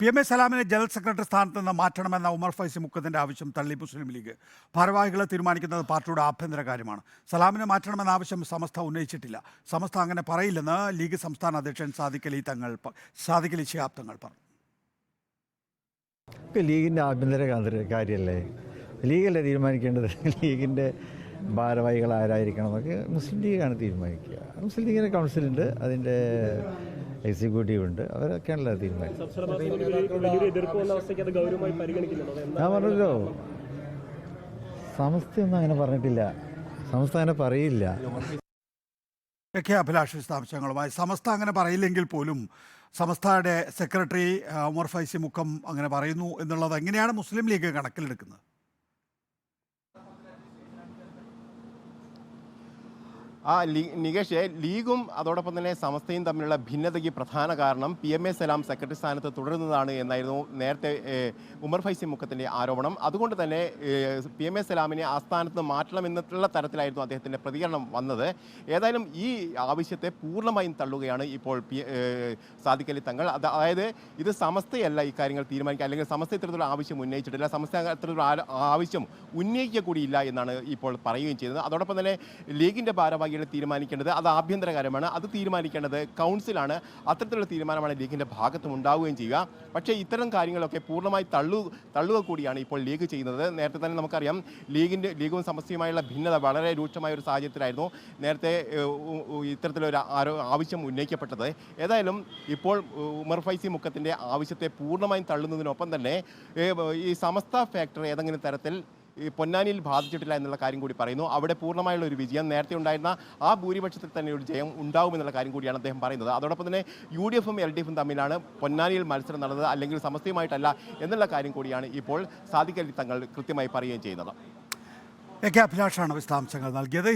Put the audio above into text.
P M A സലാമിനെ general secretary സ്ഥാനത്ത് നിന്ന് മാറ്റണമെന്ന ഉമർ ഫൈസി മുക്കത്തിന്റെ ആവശ്യം തള്ളി മുസ്ലിം ലീഗ്. ഭാരവാഹികളെ തീരുമാനിക്കുന്നത് പാർട്ടിയുടെ ആഭ്യന്തര കാര്യമാണ്. സലാമിനെ മാറ്റണമെന്ന ആവശ്യം സമസ്ത ഉന്നയിച്ചിട്ടില്ല. സമസ്ത അങ്ങനെ പറയില്ലെന്ന് ലീഗ് സംസ്ഥാന അധ്യക്ഷൻ സാദിഖ് അലി തങ്ങൾ സാദിഖലി ശിഹാബ് തങ്ങൾ പറഞ്ഞു. ലീഗിന്റെ ആഭ്യന്തര കാര്യമല്ലേ? ലീഗല്ലേ തീരുമാനിക്കേണ്ടത്? ലീഗിന്റെ ഭാരവാഹികൾ ആരായിരിക്കണം എന്നൊക്കെ മുസ്ലിം ലീഗാണ് തീരുമാനിക്കുക. മുസ്ലിം ലീഗിന്റെ കൗൺസിലുണ്ട്. അതിന്റെ എക്സിക്യൂട്ടീവ് ഉണ്ട്. അവരൊക്കെയാണല്ലോ തീരുമാനം ഞാൻ പറഞ്ഞല്ലോ സംസ്ഥയൊന്നും അങ്ങനെ പറഞ്ഞിട്ടില്ല. സമസ്ത അങ്ങനെ പറയില്ല. ഒക്കെ അഭിലാഷ് വിശദാംശങ്ങളുമായി സമസ്ത അങ്ങനെ പറയില്ലെങ്കിൽ പോലും സമസ്തയുടെ സെക്രട്ടറി ഉമർ ഫൈസി മുക്കം അങ്ങനെ പറയുന്നു എന്നുള്ളത് എങ്ങനെയാണ് മുസ്ലിം ലീഗ് കണക്കിലെടുക്കുന്നത്? ആ നികേഷ് ലീഗും അതോടൊപ്പം തന്നെ സമസ്തയും തമ്മിലുള്ള ഭിന്നതയ്ക്ക് പ്രധാന കാരണം P M A Salam secretary സ്ഥാനത്ത് തുടരുന്നതാണ് എന്നായിരുന്നു നേരത്തെ ഉമർ ഫൈസി മുക്കത്തിന്റെ ആരോപണം. അതുകൊണ്ട് തന്നെ പി എം എ സലാമിനെ ആ സ്ഥാനത്ത് മാറ്റണമെന്നുള്ള തരത്തിലായിരുന്നു അദ്ദേഹത്തിന്റെ പ്രതികരണം വന്നത്. ഏതായാലും ഈ ആവശ്യത്തെ പൂർണമായും തള്ളുകയാണ് ഇപ്പോൾ പി ഏഹ്, തങ്ങൾ. അത് അതായത് ഇത് സമസ്തയല്ല ഈ കാര്യങ്ങൾ തീരുമാനിക്കുക അല്ലെങ്കിൽ സമസ്ത ഇത്തരത്തിലുള്ള ആവശ്യം ഉന്നയിച്ചിട്ടില്ല സമസ്ത ഇത്തരത്തിലുള്ള ആവശ്യം ഉന്നയിക്കുക കൂടിയില്ല എന്നാണ് ഇപ്പോൾ പറയുകയും ചെയ്തത് അതോടൊപ്പം തന്നെ ലീഗിന്റെ ഭാരവാഹികളെ തീരുമാനിക്കേണ്ടത് അത് ആഭ്യന്തര കാര്യമാണ് അത് തീരുമാനിക്കേണ്ടത് കൗൺസിലാണ്. അത്തരത്തിലുള്ള തീരുമാനമാണ് ലീഗിന്റെ ഭാഗത്തും ഉണ്ടാവുകയും ചെയ്യുക. പക്ഷേ ഇത്തരം കാര്യങ്ങളൊക്കെ പൂർണമായി തള്ളു തള്ളുക കൂടിയാണ് ഇപ്പോൾ ലീഗ് ചെയ്യുന്നത്. നേരത്തെ തന്നെ നമുക്കറിയാം ലീഗിന്റെ ലീഗും സമസ്തയുമായുള്ള ഭിന്നത വളരെ രൂക്ഷമായ ഒരു സാഹചര്യത്തിലായിരുന്നു നേരത്തെ ഇത്തരത്തിലൊരു ആവശ്യം ഉന്നയിക്കപ്പെട്ടത്. ഏതായാലും ഇപ്പോൾ ഉമർ ഫൈസി മുക്കത്തിന്റെ ആവശ്യത്തെ പൂർണമായും തള്ളുന്നതിനൊപ്പം തന്നെ ഈ സമസ്ത ഫാക്ടർ ഏതെങ്കിലും തരത്തിൽ ഈ പൊന്നാനിയിൽ ബാധിച്ചിട്ടില്ല എന്നുള്ള കാര്യം കൂടി പറയുന്നു. അവിടെ പൂർണമായുള്ള ഒരു വിജയം. നേരത്തെ ഉണ്ടായിരുന്ന ആ ഭൂരിപക്ഷത്തിൽ തന്നെ ഒരു ജയം ഉണ്ടാവും എന്നുള്ള കാര്യം കൂടിയാണ് അദ്ദേഹം പറയുന്നത്. അതോടൊപ്പം തന്നെ യു ഡി എഫും എൽ ഡി എഫും തമ്മിലാണ് പൊന്നാനിയിൽ മത്സരം നടന്നത് അല്ലെങ്കിൽ സമസ്തയുമായിട്ടല്ല എന്നുള്ള കാര്യം കൂടിയാണ് ഇപ്പോൾ സാദിഖ് തങ്ങൾ കൃത്യമായി പറയുകയും ചെയ്യുന്നത്. എ കെ അഭിലാഷാണ് വിശദാംശങ്ങൾ നൽകിയത്.